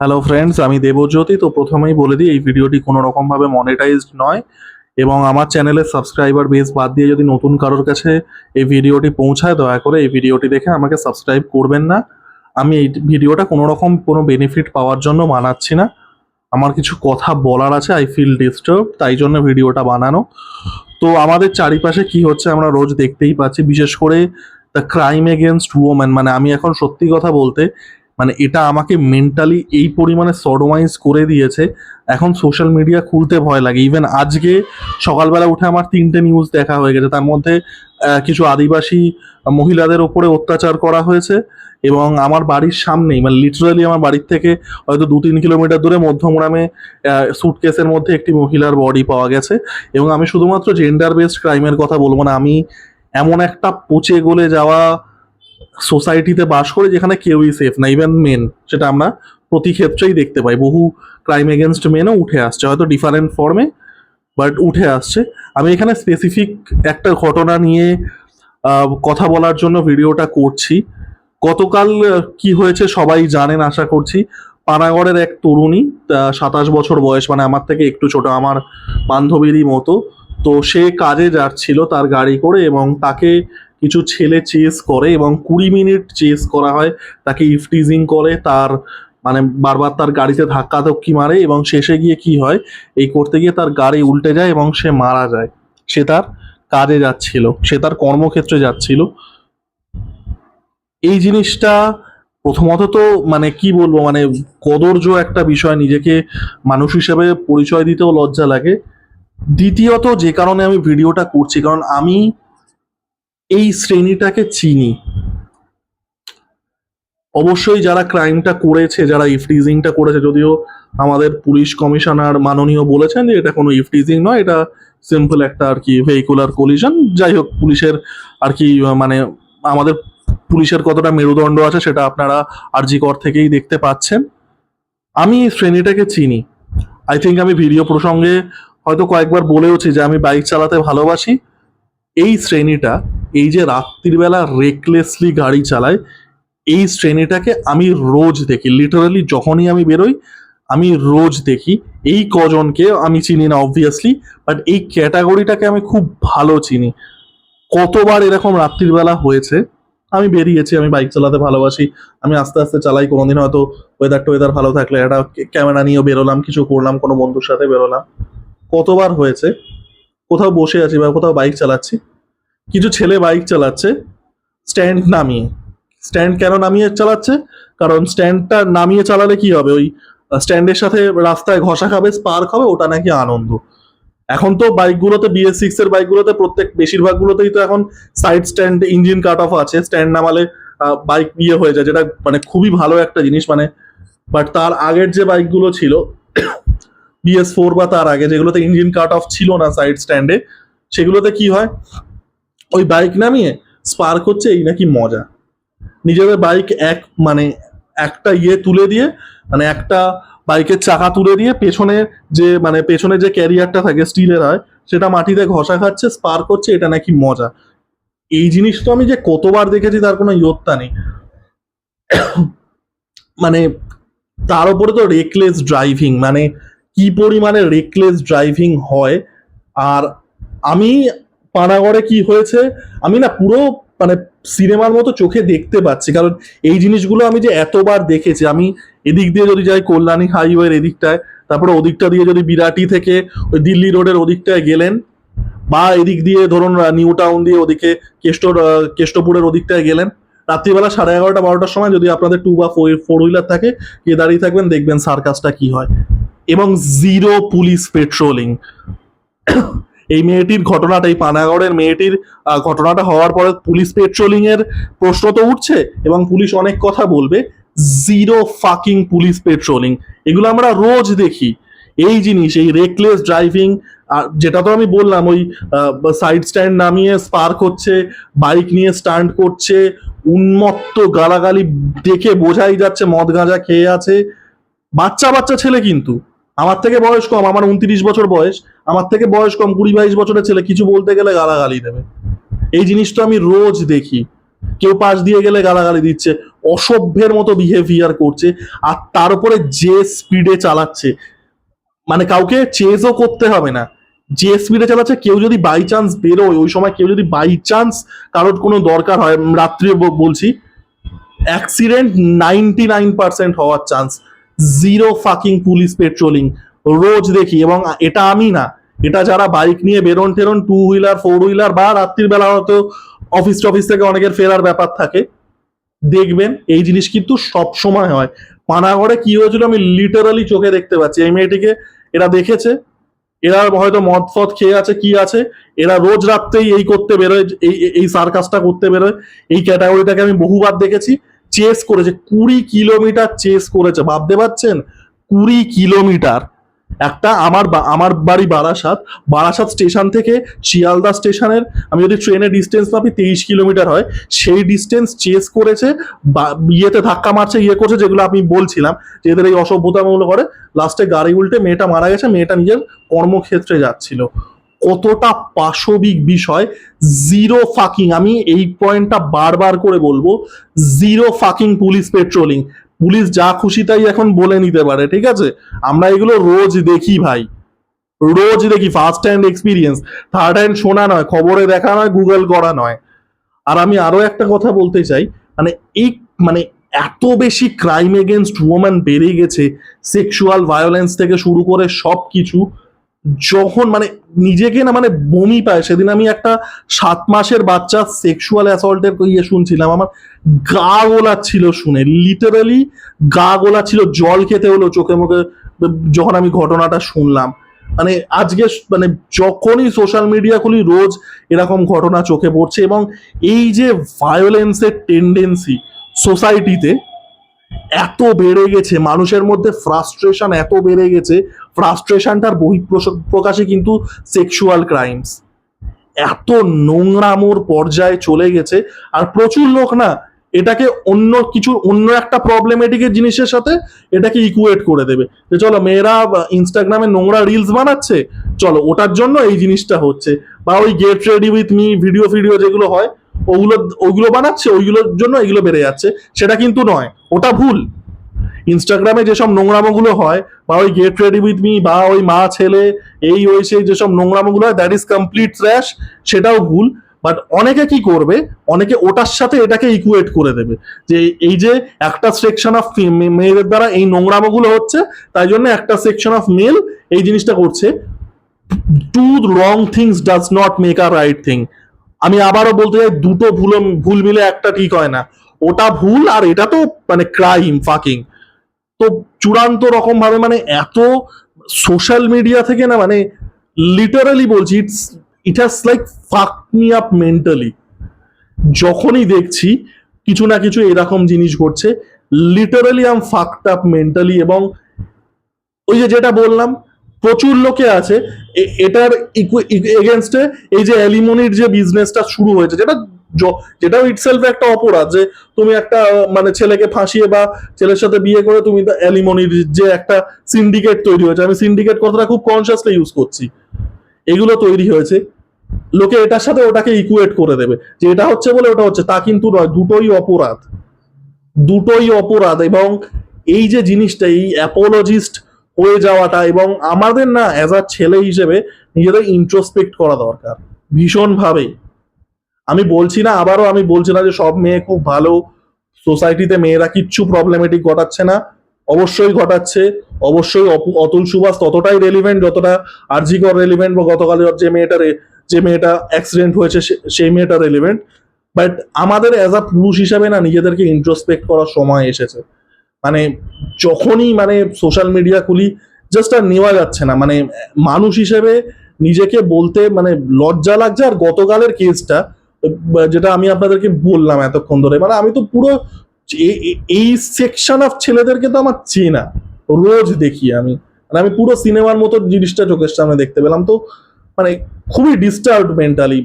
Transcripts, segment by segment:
Hello friends আমি দেবজ্যোতি। তো প্রথমেই বলে দিই, এই ভিডিওটি কোনো রকমভাবে মনিটাইজড নয় এবং আমার চ্যানেলের সাবস্ক্রাইবার বেস বাদ দিয়ে যদি নতুন কারোর কাছে এই ভিডিওটি পৌঁছায়, দয়া করে এই ভিডিওটি দেখে আমাকে সাবস্ক্রাইব করবেন না। আমি এই ভিডিওটা কোনো রকম কোনো বেনিফিট পাওয়ার জন্য বানাচ্ছি না। আমার কিছু কথা বলার আছে আই ফিল ডিস্টার্ব তাই জন্য ভিডিওটা বানানো। তো আমাদের চারিপাশে কি হচ্ছে আমরা রোজ দেখতেই পাচ্ছি, বিশেষ করে দ্য ক্রাইম এগেনস্ট ওমেন মানে আমি এখন সত্যি কথা বলতে মানে এটা আমাকে মেন্টালি এই পরিমাণে সডোমাইজ করে দিয়েছে। এখন সোশ্যাল মিডিয়া খুলতে ভয় লাগে। ইভেন আজকে সকালবেলা উঠে আমার তিনটে নিউজ দেখা হয়ে গেছে। তার মধ্যে কিছু আদিবাসী মহিলাদের ওপরে অত্যাচার করা হয়েছে এবং আমার বাড়ির সামনেই মানে লিটারালি আমার বাড়ির থেকে হয়তো দু তিন কিলোমিটার দূরে মধ্যমগ্রামে সুটকেসের মধ্যে একটি মহিলার বডি পাওয়া গেছে এবং আমি শুধুমাত্র জেন্ডার বেসড ক্রাইমের কথা বলব না, আমি এমন একটা পচে গলে যাওয়া সোসাইটিতে বাস করে যেখানে কেউই সেফ না ইভেন মেন সেটা আমরা প্রতি ক্ষেত্রেই দেখতে পাই। বহু ক্রাইম এগেনস্ট মেনও উঠে আসছে, হয়তো ডিফারেন্ট ফর্মে বাট উঠে আসছে। আমি এখানে স্পেসিফিক একটা ঘটনা নিয়ে কথা বলার জন্য ভিডিওটা করছি। গতকাল কি হয়েছে সবাই জানেন, আশা করছি। পানাগড়ের এক তরুণী সাতাশ বছর বয়স মানে আমার থেকে একটু ছোট, আমার বান্ধবীরই মতো। তো সে কাজে যাচ্ছিল তার গাড়ি করে এবং তাকে কিছু ছেলে চেস করে এবং কুড়ি মিনিট চেস করা হয়, তাকে ইফটিজিং করে, তার মানে বারবার তার গাড়িতে ধাক্কা ধক্কি মারে এবং শেষে গিয়ে কি হয়, এই করতে গিয়ে তার গাড়ি উল্টে যায় এবং সে মারা যায়। সে তার কাজে যাচ্ছিল, সে তার কর্মক্ষেত্রে যাচ্ছিল। এই জিনিসটা প্রথমত তো মানে কি বলব মানে কদর্য একটা বিষয়, নিজেকে মানুষ হিসেবে পরিচয় দিতেও লজ্জা লাগে। দ্বিতীয়ত যে কারণে আমি ভিডিওটা করছি, কারণ আমি এই শ্রেণীটাকে চিনি। অবশ্যই যারা ক্রাইমটা করেছে, যারা ইফটিজিংটা করেছে, যদিও আমাদের পুলিশ কমিশনার মাননীয় বলেছেন যে এটা কোনো ইফটিজিং নয়, এটা সিম্পল একটা আর কি ভেহিকুলার কলিশন যাই হোক, পুলিশের আর কি মানে আমাদের পুলিশের কতটা মেরুদণ্ড আছে সেটা আপনারা আরজি কর থেকেই দেখতে পাচ্ছেন। আমি এই শ্রেণীটাকে চিনি। আই থিঙ্ক আমি ভিডিও প্রসঙ্গে হয়তো কয়েকবার বলেওছি যে আমি বাইক চালাতে ভালোবাসি। এই শ্রেণীটা এই যে রাত্রিবেলা রেকলেসলি গাড়ি চালায়, এই শ্রেণীটাকে আমি রোজ দেখি লিটারালি যখনই আমি বেরোই, আমি রোজ দেখি। এই কজনকে আমি চিনি না অবভিয়াসলি বাট এই ক্যাটাগরিটাকে আমি খুব ভালো চিনি। কতবার এরকম রাত্রিবেলা হয়েছে, আমি বেরিয়েছি, আমি বাইক চালাতে ভালোবাসি, আমি আস্তে আস্তে চালাই, কোনোদিন হয়তো ওয়েদার টোয়েদার ভালো থাকলে, একটা ক্যামেরা নিয়েও বেরোলাম, কিছু করলাম, কোনো বন্ধুর সাথে বেরোলাম। কতবার হয়েছে, কোথাও বসে আছি বা কোথাও বাইক চালাচ্ছি কিছু ছেলে বাইক চালাচ্ছে স্ট্যান্ড নামিয়ে। স্ট্যান্ড কেন নামিয়ে চালাচ্ছে? কারণ স্ট্যান্ডটা নামিয়ে চালালে কি হবে? ওই স্ট্যান্ডের সাথে রাস্তায় ঘষা খাবে স্পার্ক হবে ওটা নাকি আনন্দ। এখন তো বাইকগুলোতে বিএস সিক্স এর বাইকগুলোতে প্রত্যেক, বেশিরভাগগুলোতেই তো এখন side stand engine cut off আছে। স্ট্যান্ড নামালে বাইক ইয়ে হয়ে যায়, যেটা মানে খুবই ভালো একটা জিনিস মানে। বাট তার আগের যে বাইকগুলো ছিল বিএস ফোর বা তার আগে, যেগুলোতে ইঞ্জিন কাট অফ ছিল না সাইড স্ট্যান্ডে সেগুলোতে কি হয়? ওই বাইক নামিয়ে স্পার্ক হচ্ছে এই নাকি মজা। নিজেদের বাইক এক মানে একটা ইয়ে তুলে দিয়ে মানে একটা বাইকের চাকা তুলে দিয়ে পেছনে যে মানে পেছনে যে ক্যারিয়ারটা থাকে স্টিলের হয়, সেটা মাটিতে ঘষা খাচ্ছে স্পার্ক হচ্ছে, এটা নাকি মজা। এই জিনিস তো আমি যে কতবার দেখেছি তার কোনো ইয়ত্তা নেই। মানে তার উপরে তো রেকলেস ড্রাইভিং মানে কি পরিমাণে রেকলেস ড্রাইভিং হয়, আর আমি পানাগড়ে কি হয়েছে, আমি না পুরো মানে সিনেমার মতো চোখে দেখতে পাচ্ছি। কারণ এই জিনিসগুলো আমি যে এতবার দেখেছি, আমি এদিক দিয়ে যদি যাই কল্যাণী হাইওয়ের এদিকটায়, তারপরে ওদিকটা দিয়ে যদি বিরাটি থেকে ওই দিল্লি রোডের ওদিকটায় গেলেন, বা এদিক দিয়ে ধরুন নিউ টাউন দিয়ে ওদিকে কেষ্ট কেষ্টপুরের ওদিকটায় গেলেন, রাত্রিবেলা সাড়ে এগারোটা, বারোটার সময় যদি আপনাদের টু বা ফোর হুইলার থাকে, গিয়ে দাঁড়িয়ে থাকবেন, দেখবেন সার্কাসটা কি হয়। এবং জিরো পুলিশ পেট্রোলিং। এই মেয়েটির ঘটনাটা, এই পানাগড়ের মেয়েটির ঘটনাটা হওয়ার পরে পুলিশ পেট্রোলিং এর প্রশ্ন তো উঠছে এবং পুলিশ অনেক কথা বলবে। জিরো ফাকিং পুলিশ পেট্রোলিং এগুলো আমরা রোজ দেখি। এই জিনিস, এই রেকলেস ড্রাইভিং আর যেটা তো আমি বললাম, ওই সাইড স্ট্যান্ড নামিয়ে স্পার্ক হচ্ছে বাইক নিয়ে স্ট্যান্ড করছে, উন্মত্ত গালাগালি দেখে বোঝাই যাচ্ছে, মদ গাঁজা খেয়ে আছে। বাচ্চা বাচ্চা ছেলে কিন্তু। আমার থেকে বয়স কম, আমার উনত্রিশ বছর বয়স, আমার থেকে বয়স কম, কুড়ি বাইশ বছরের ছেলে, কিছু বলতে গেলে গালাগালি দেবে। এই জিনিসটা আমি রোজ দেখি। কেউ পাশ দিয়ে গেলে গালাগালি দিচ্ছে, অসভ্যের মতো বিহেভিয়ার করছে, আর তার উপরে যে স্পিডে চালাচ্ছে মানে কাউকে চেজও করতে হবে না। যে স্পিডে চালাচ্ছে, কেউ যদি বাই চান্স বেরোয়, ওই সময় কেউ যদি বাই চান্স কারোর কোনো দরকার হয় রাত্রে বলছি অ্যাক্সিডেন্ট নাইনটি নাইন পার্সেন্ট হওয়ার chance zero fucking police patrolling রোজ দেখি এবং এটা আমি না, এটা যারা বাইক নিয়ে বেরোন টেরোন টু হুইলার ফোর হুইলার বা রাত্রির বেলা হয়তো অফিস টফিস থেকে অনেকের ফেরার ব্যাপার থাকে, দেখবেন এই জিনিস কিন্তু সব সময় হয়। পানাগড়ে কি হয়েছিল আমি লিটারালি চোখে দেখতে পাচ্ছি। এই মেয়েটিকে এরা দেখেছে, এরা হয়তো মদ ফদ খেয়ে আছে, কি আছে, এরা রোজ রাত্রেই এই করতে বেরোয়, এই, এই- সার্কাসটা করতে বেরোয়। এই ক্যাটাগরিটাকে আমি বহুবার দেখেছি। চেস করেছে, কুড়ি কিলোমিটার চেস করেছে, ভাবতে পারছেন? কুড়ি কিলোমিটার। একটা আমার আমার বাড়ি বারাসাত বারাসাত স্টেশন থেকে শিয়ালদা স্টেশনের, আমি যদি ট্রেনের ডিস্টেন্স মাপি তেইশ কিলোমিটার হয়। সেই ডিস্টেন্স চেস করেছে ইয়েতে ধাক্কা মারছে ইয়ে করছে, যেগুলো আমি বলছিলাম, যে এদের এই অসভ্যতামূলক করে। লাস্টে গাড়ি উল্টে মেয়েটা মারা গেছে, মেয়েটা নিজের কর্মক্ষেত্রে যাচ্ছিল। কতটা পাশবিক বিষয়? জিরো ফাকিং আমি এই পয়েন্টটা বারবার করে বলব zero fucking police patrolling police যা খুশি তাই এখন বলে নিতে পারে, ঠিক আছে? আমরা এগুলো রোজ দেখি ভাই। রোজ দেখি first hand experience third hand শোনা নয়, খবরে দেখা নয় গুগল করা নয়। আর আমি আরও একটা কথা বলতে চাই মানে এই মানে এত বেশি ক্রাইম এগেনস্ট ওম্যান বেড়ে গেছে সেক্সুয়াল ভায়োলেন্স থেকে শুরু করে সব কিছু যখন মানে নিজেকে না মানে বমি পায়, সেদিন আমি একটা সাত মাসের বাচ্চা সেক্সুয়াল অ্যাসল্টের ইয়ে শুনছিলাম, আমার গা গোলাচ্ছিল শুনে লিটারালি গা গোলাচ্ছিল, জল খেতে হলো চোখে মুখে, যখন আমি ঘটনাটা শুনলাম। মানে আজকে মানে যখনই সোশ্যাল মিডিয়া খুলি, রোজ এরকম ঘটনা চোখে পড়ছে এবং এই যে ভায়োলেন্সের টেন্ডেন্সি সোসাইটিতে এত বেড়ে গেছে, মানুষের মধ্যে ফ্রাস্ট্রেশন এত বেড়ে গেছে ফ্রাস্ট্রেশনটার বহিঃপ্রকাশে কিন্তু সেক্সুয়াল ক্রাইমস এত নোংরামোর পর্যায়ে চলে গেছে, আর প্রচুর লোক না এটাকে অন্য কিছু, অন্য একটা প্রবলেমেটিকের জিনিসের সাথে এটাকে ইকুয়েট করে দেবে। যে চলো মেয়েরা ইনস্টাগ্রামে নোংরা রিলস বানাচ্ছে, চলো ওটার জন্য এই জিনিসটা হচ্ছে। বা ওই get ready with me video ফিডিও যেগুলো হয় ওগুলো ওইগুলো বানাচ্ছে, ওইগুলোর জন্য এগুলো বেড়ে যাচ্ছে। সেটা কিন্তু নয়, ওটা ভুল। ইনস্টাগ্রামে যেসব নোংরামোগুলো হয়, বা ওই গেট রেডি উইথ মি বা ওই মা, ছেলে, এই, ওই, সেই যেসব নোংরামোগুলো হয় দ্যাট ইজ কমপ্লিট ট্র্যাশ সেটাও ভুল। বাট অনেকে কি করবে, অনেকে ওটার সাথে এটাকে ইকুয়েট করে দেবে। যে এই যে একটা সেকশন অফ মেয়েদের দ্বারা এই নোংরামোগুলো হচ্ছে, তাই জন্য একটা সেকশন অফ মেল এই জিনিসটা করছে। Two wrong things does not make a right thing আমি আবারও বলতে চাই, দুটো ভুল ভুল মিলে একটা ঠিক হয় না। ওটা ভুল আর এটা তো মানে ক্রাইম ফাকিং তো চূড়ান্ত রকম ভাবে মানে এত সোশ্যাল মিডিয়া থেকে না মানে লিটারালি বলছি it's it has like fuck me up mentally যখনই দেখছি কিছু না কিছু এরকম জিনিস ঘটছে literally I'm fucked up mentally এবং ওই যে যেটা বললাম প্রচুর লোকে আছে। এটার এগেনস্টে এই যে অ্যালিমনির যে বিজনেসটা শুরু হয়েছে, যেটা যেটাও ইটসেলফ একটা অপরাধ যে তুমি একটা মানে ছেলেকে ফাঁসিয়ে বা ছেলের সাথে বিয়ে করে তুমি অ্যালিমনির যে একটা সিন্ডিকেট তৈরি হয়েছে। আমি সিন্ডিকেট কথাটা খুব কনসিয়াসলি ইউজ করছি। এগুলো তৈরি হয়েছে। লোকে এটার সাথে ওটাকে ইকুয়েট করে দেবে। যে এটা হচ্ছে বলে ওটা হচ্ছে, তা কিন্তু নয়, দুটোই অপরাধ। দুটোই অপরাধ এবং এই যে জিনিসটা, এই অ্যাপোলজিস্ট হয়ে যাওয়াটা এবং আমাদের না অ্যাজ আ ছেলে হিসেবে নিজেদের ইন্ট্রোস্পেক্ট করা দরকার, ভীষণভাবে। আমি বলছি না, আবারও আমি বলছি না যে সব মেয়ে খুব ভালো সোসাইটিতে মেয়েরা কিচ্ছু প্রবলেমেটিক ঘটাচ্ছে না, অবশ্যই ঘটাচ্ছে, অবশ্যই অতুল সুভাষ ততটাই রেলিভেন্ট যতটা আরজিকর রেলিভেন্ট বা গতকাল যে মেয়েটা যে মেয়েটা অ্যাক্সিডেন্ট হয়েছে সেই মেয়েটা রেলিভেন্ট বাট আমাদের অ্যাজ আ পুরুষ হিসাবে না নিজেদেরকে ইন্ট্রোস্পেক্ট করার সময় এসেছে। মানে যখনই মানে সোশ্যাল মিডিয়া খুলি জাস্ট আর নেওয়া যাচ্ছে না। মানে মানুষ হিসেবে নিজেকে বলতে মানে লজ্জা লাগছে আর গতকালের কেসটা যেটা আমি আপনাদেরকে বললাম এতক্ষণ ধরে। মানে আমি তো পুরো এই সেকশন অফ ছেলেদেরকে তো আমার চেনা। রোজ দেখি আমি। মানে আমি পুরো সিনেমার মতো জিনিসটা চোখের সামনে দেখতে পেলাম। তো মানে খুবই ডিস্টার্ব মেন্টালি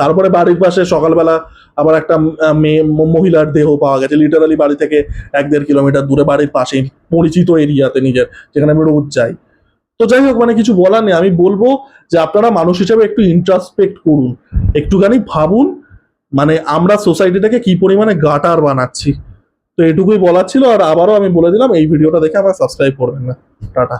তারপরে বাড়ির পাশে সকালবেলা আবার একটা মেয়ে মহিলার দেহ পাওয়া গেছে। লিটারালি বাড়ি থেকে এক দেড় কিলোমিটার দূরে বাড়ির পাশে পরিচিত এরিয়াতে নিজের, যেখানে আমি রোজ যাই। তো যাই হোক মানে কিছু বলার নেই। আমি বলব যে আপনারা মানুষ হিসেবে একটু ইন্ট্রাসপেক্ট করুন। একটুখানি ভাবুন মানে আমরা সোসাইটিটাকে কি পরিমাণে গাটার বানাচ্ছি। তো এটুকুই বলার ছিল, আর আবারও আমি বলে দিলাম, এই ভিডিওটা দেখে আমার সাবস্ক্রাইব করবেন না। টাটা।